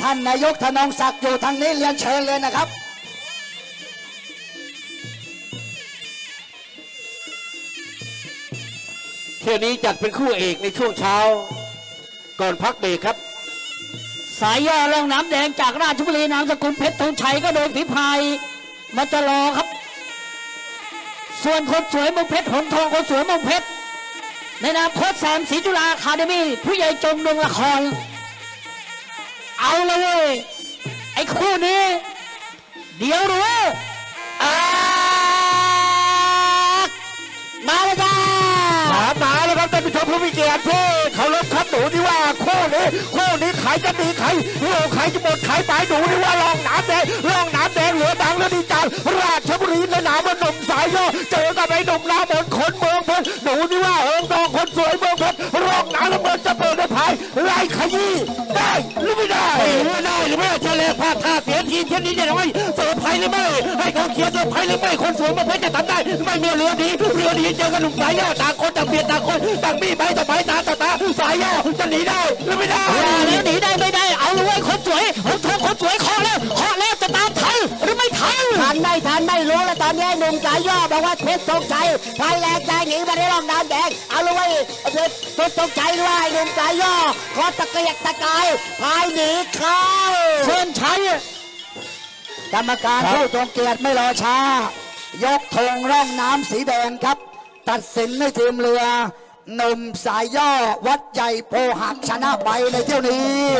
ท่านนายกธนงศักดิ์อยู่ทางนี้เรียนเชิญเลยนะครับเที่ยวนี้จัดเป็นคู่เอกในช่วงเช้า ก่อนพักเบรกครับ สายย่อลองน้ำแดงจากราชบุรีนามสกุลเพชรธงชัยก็โดนฝีพายมาจะรอครับ ส่วนคนสวยมงเพชรหงทองคนสวยมงเพชรในนามโค้ชแซมศรีจุฬาคาเดมี่ผู้ใหญ่จงดวงละคร เอาเลย ไอ้คู่นี้ เดี๋ยวรู้อามาแล้วจ้าถามมาแล้วครับท่านผู้ชมผู้มีเกียรติที่เคารพครับหนูที่ว่าคู่นี้คู่นี้ใครจะดีใครโอ้ใครจะหมดใครไปหนูที่ว่าลองน้ำแดงลองน้ำแดงเหลือดังแล้วดีจังราชบุรีในนามว่าหนุ่มสายย่อเจอกับไอ้หนุ่มหน้ามนคนเมืองเพชรหนูที่ว่าเอิงทองคนสวยเมืองเพชรลองน้ำแล้วเมืองจะเปิด ได้ภายไล่ขยี้ได้หรือไม่ได้ไม่ได้หรือไม่ได้เลยภาท่าเสียทีมเช่นนี้จะทำให้เซอร์ไพรส์หรือไม่ให้เขาเคลียร์เซอร์ไพรส์หรือไม่คนสวยเมืองเพชรจะทำได้ไม่มีเรือดีเรือดีเจอกันหนุ่มสายย่อต่างคนต่างเบียดต่างคนต่างมีใบต่อใบตาต่อตาสายย่อจะหนีได้หรือไม่ได้ ไม่ทันไม่รู้แล้วตอนนี้หนุ่มสายย่อบอกว่าเพชรธงชัยพายแรงใจหนีมาได้ร่องน้ำแดงเอาเลยเว้ยเพชรเพชรธงชัยด้วยหนุ่มสายย่อขอตะเกียกตะกายพายหนีเข้าเชิญชัยกรรมการผู้ทรงเกียรติไม่รอช้า ยกธงร่องน้ำสีแดงครับ ตัดสินให้ทีมเรือหนุ่มสายย่อวัดใหญ่โพหักชนะไปในเที่ยวนี้